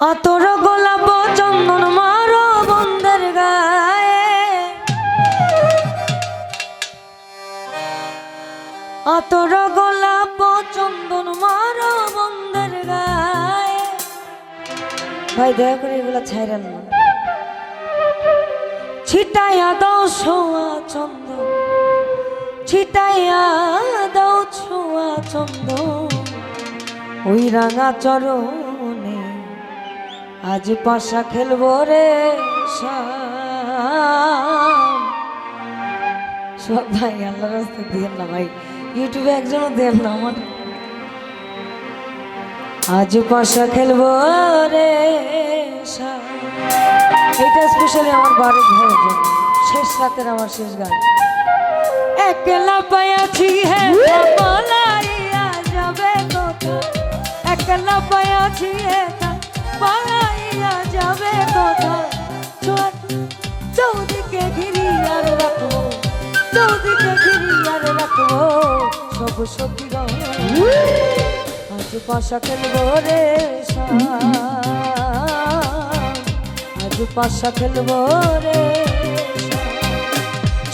আতর গোলাপ চন্দন মারো বন্ধের গায়ে। আতর গোলাপ চন্দন মারো বন্ধের গায়ে। ভাই, দয়া করে এগুলো ছাইরেন না। ছিটাইয়া দাও ছোঁয়া চন্দন। ছিটাইয়া দাও ছোঁয়া চন্দন। ওই রাঙা চরণে আজ পাশা খেলব রে। সব ভাই আল্লাহ রাস্তা দিয়েন না ভাই। ইউটিউবে একজনও দেন না আমার। আজ পাশা খেলব রে। এটা স্পেশালি আমার বাড়ির ঘরের জন্য। শেষ রাতের আমার শেষ গান। একলা পায়াছি হ্যাঁ যাবে কোথা একলা পায়াছি হ্যাঁ চৌদিকে ঘিরি আর রাখব সব সখী আজ পাশা খেলব রে। আজ পাশা খেলব রে।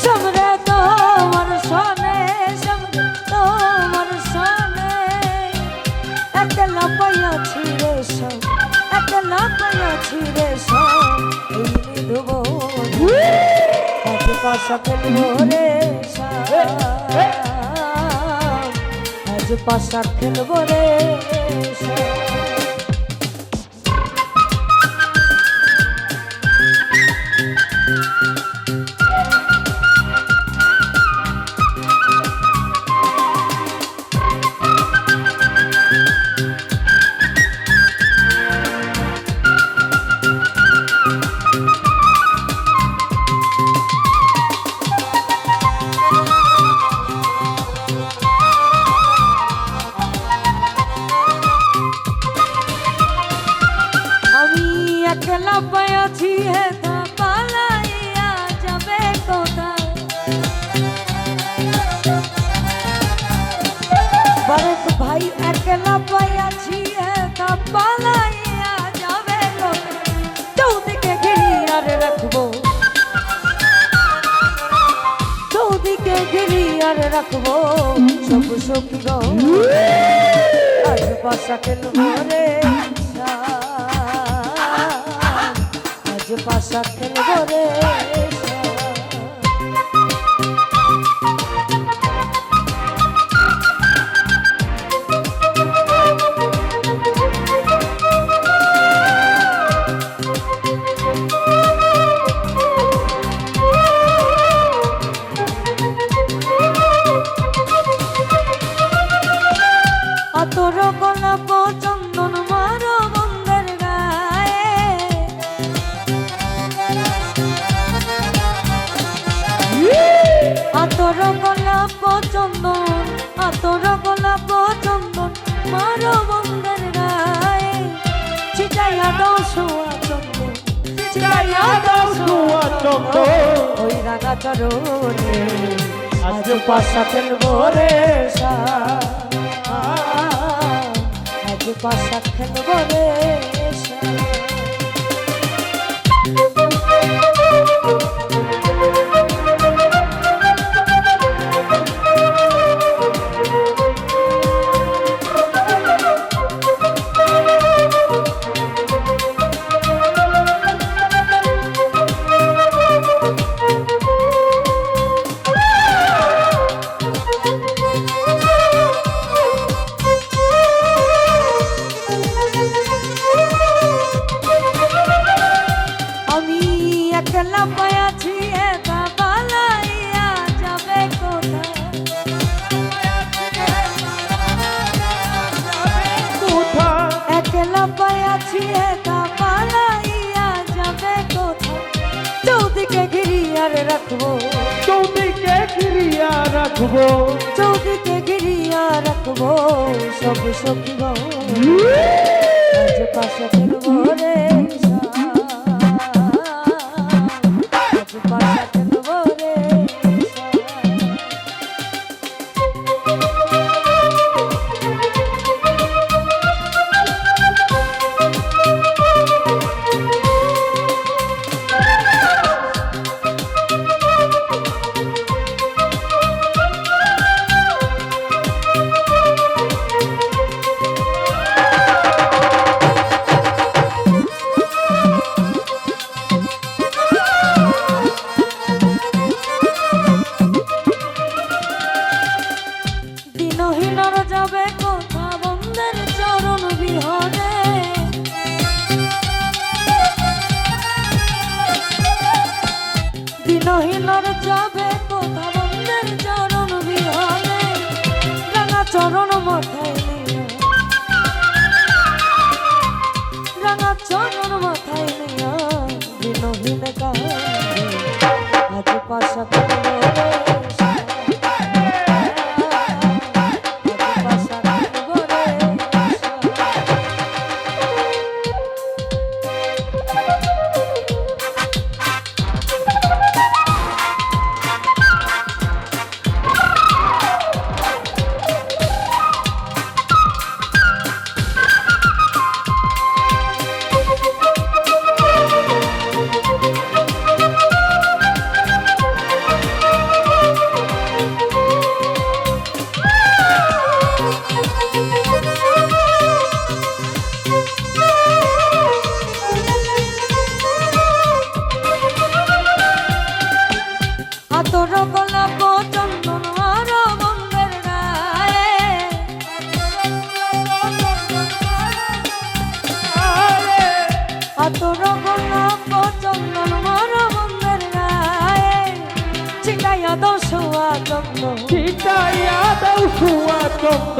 সামনে তোমার সনে সামনে তোমার সনে একলা পাইয়াছি রে সব একলা পাইয়াছি রে সব এই নিধব আজ পাশা খেলব রে। আজ পাশা খেলব রে রাখব সব সখী গো পাশা খেলব রে। আজ পাশা খেলব রে আতর গোলাপ চন্দন মারো বন্ধের গায়ে। আতর গোলাপ চন্দন আতর গোলাপ চন্দন মারো বন্ধের গায়ে। ছিটাইয়া দাও সোয়া চন্দন, ছিটাইয়া দাও সোয়া চন্দন। ওই রাঙা চরণে আজ পাশা খেলব রে শ্যাম। পাশা খেলব রে রাখব। চৌদিকে ঘিরিয়া রাখব। চৌদিকে ঘিরিয়া রাখব। সব সখী গো পাশে ফিরবো রে। সহিনর যাবে কথা বন্ধের চরণ বিহনে। দিনহীনর যাবে কথা বন্ধের চরণ বিহনে। রাঙা চরণ মাথায় নিয়ে। রাঙা চরণ মাথায় নিয়ে। দিনহীন কাহ আজ পাশা ছিটাইয়া দাও সুয়া চন্দ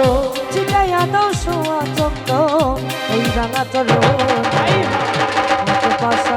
চিটাইয়া দোষুয়া চন্দন এই রাঙা আজ পাশা